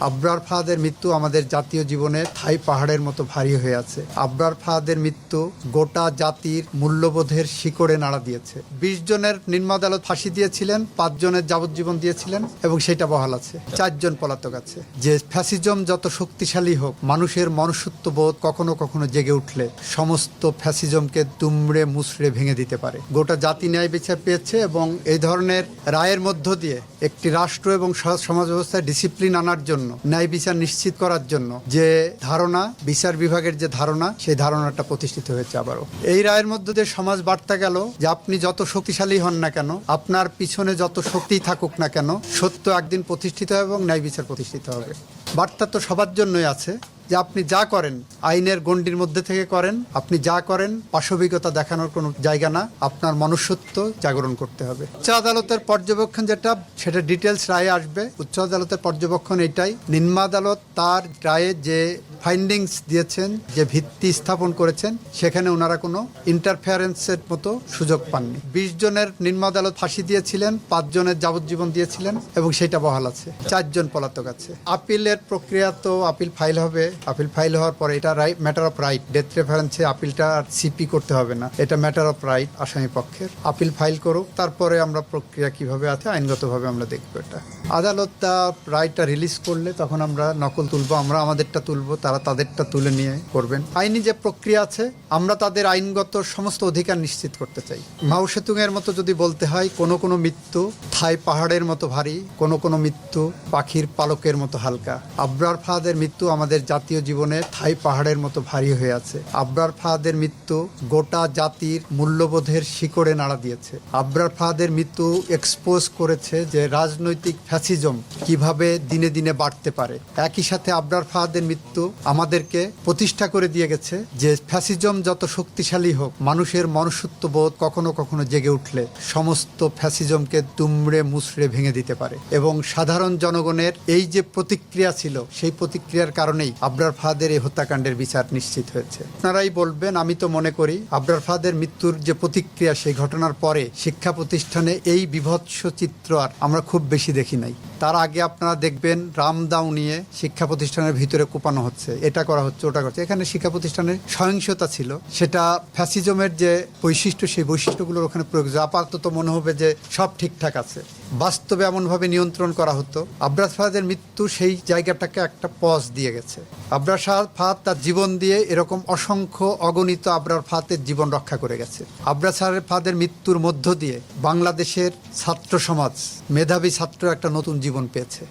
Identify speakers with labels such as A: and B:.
A: আবরার ফাহাদের মৃত্যু আমাদের জাতীয় জীবনে থাই পাহাড়ের মতো ভারী হয়ে আছে। আবরার ফাহাদের মৃত্যু গোটা জাতির মূল্যবোধের শিকড়ে নাড়া দিয়েছে। বিশ জনের নিম্ন আদালত ফাঁসি দিয়েছিলেন, পাঁচ জনের যাবজ্জীবন দিয়েছিলেন এবং সেটা বহাল আছে। চারজন পলাতক আছে। যে ফ্যাসিজম যত শক্তিশালী হোক, মানুষের মনুষ্যত্ব বোধ কখনো কখনো জেগে উঠলে সমস্ত ফ্যাসিজমকে দুমড়ে মুচড়ে ভেঙে দিতে পারে। গোটা জাতি ন্যায় বিচার পেয়েছে এবং এই ধরনের রায়ের মধ্য দিয়ে একটি রাষ্ট্র এবং সমাজ ব্যবস্থায় ডিসিপ্লিন আনার জন্য ন্যায় বিচার নিশ্চিত করার জন্য যে ধারণা, বিচার বিভাগের যে ধারণা, সেই ধারণাটা প্রতিষ্ঠিত হয়েছে আবারও। এই রায়ের মধ্যে দিয়ে সমাজ বার্তা গেল যে আপনি যত শক্তিশালী হন না কেন, আপনার পিছনে যত শক্তি থাকুক না কেন, সত্য একদিন প্রতিষ্ঠিত হবে এবং ন্যায় বিচার প্রতিষ্ঠিত হবে। বার্তা তো সবার জন্যই আছে যে আপনি যা করেন, আইনের গণ্ডির মধ্যে থেকে করেন, আপনি যা করেন, পাশবিকতা দেখানোর কোনো জায়গা না, আপনার মনুষ্যত্ব জাগরণ করতে হবে। উচ্চ আদালতের পর্যবেক্ষণ যেটা, সেটা ডিটেলস রায়ে আসবে। উচ্চ আদালতের পর্যবেক্ষণ এটাই। নিম্ন আদালত তার রায়ে যে ফাইন্ডিংস দিয়েছেন, যে ভিত্তি স্থাপন করেছেন, সেখানে ওনারা কোনো ইন্টারফেয়ারেন্সের মতো সুযোগ পাননি। বিশ জনের নিম্ন আদালত ফাঁসি দিয়েছিলেন, পাঁচ জনের যাবজ্জীবন দিয়েছিলেন, এবং সেটা বহাল আছে। চারজন পলাতক আছে। আপিলের প্রক্রিয়া তো আপিল ফাইল হবে। আপিল ফাইল হওয়ার পরে এটা right matter of right death রেফারেন্সে আপিলটা আর সিপি করতে হবে না। এটা ম্যাটার অফ রাইট আসামি পক্ষের। আপিল ফাইল করুক, তারপরে আমরা প্রক্রিয়া কীভাবে আছে, আইনগতভাবে আমরা দেখব এটা। আদালত তা রায়টা রিলিজ করলে তখন আমরা নকল তুলবো, আমরা আমাদেরটা তুলবো, তারা তাদেরটা তুলে নিয়ে করবেন। আইনি যে প্রক্রিয়া আছে, আমরা তাদের আইনগত সমস্ত অধিকার নিশ্চিত করতে চাই। মাউ সেতুং এর মতো যদি বলতে হয়, কোনো কোনো মৃত্যু থাই পাহাড়ের মতো ভারী, কোনো কোনো মৃত্যু পাখির পালকের মতো হালকা। আব্রার ফাহাদের মৃত্যু আমাদের জাতীয় জীবনে থাই পাহাড়ের মতো ভারী হয়ে আছে। আবরার ফাহাদের মৃত্যু গোটা জাতির মূল্যবোধের শিকড়ে নাড়া দিয়েছে। আবরার ফাহাদের মৃত্যু এক্সপোজ করেছে যে রাজনৈতিক ফ্যাসিজম কীভাবে দিনে দিনে বাড়তে পারে। একই সাথে আবরার ফাহাদের মৃত্যু আমাদেরকে প্রতিষ্ঠা করে দিয়ে গেছে যে ফ্যাসিজম যত শক্তিশালী হোক, মানুষের মনুষ্যত্ব বোধ কখনো কখনো জেগে উঠলে সমস্ত ফ্যাসিজমকে দুমড়ে মুচড়ে ভেঙে দিতে পারে। এবং সাধারণ জনগণের এই যে প্রতিক্রিয়া ছিল, সেই প্রতিক্রিয়ার কারণেই আবরার ফাহাদের এই হত্যাকাণ্ডের বিচার নিশ্চিত হয়েছে। আপনারাই বলবেন, আমি তো মনে করি, আবরার ফাহাদের মৃত্যুর যে প্রতিক্রিয়া, সেই ঘটনার পরে শিক্ষা প্রতিষ্ঠানে এই বিভৎস চিত্র আর আমরা খুব বেশি দেখি নাই। তার আগে আপনারা দেখবেন রামদাও নিয়ে শিক্ষা প্রতিষ্ঠানের ভিতরে কোপানো হচ্ছে। এটা করা হচ্ছে, ওটা করছে এখানে শিক্ষা প্রতিষ্ঠানের সহিংসতা ছিল। সেটা ফ্যাসিজমের যে বৈশিষ্ট্য, সেই বৈশিষ্ট্যগুলোর ওখানে প্রয়োগ। আপাতত মনে হবে যে সব ঠিকঠাক আছে। বাস্তবে এমনভাবে নিয়ন্ত্রণ করা হতো। আব্রাস ফাহাদের মৃত্যু সেই জায়গাটাকে একটা পজ দিয়ে গেছে। আবরার শাহ ফাহাদ তার জীবন দিয়ে এরকম অসংখ্য অগণিত আবরার ফাহাদের জীবন রক্ষা করে গেছে। শাহের ফাহাদের মৃত্যুর মধ্য দিয়ে বাংলাদেশের ছাত্র সমাজ, মেধাবী ছাত্র একটা নতুন জীবন পেয়েছে।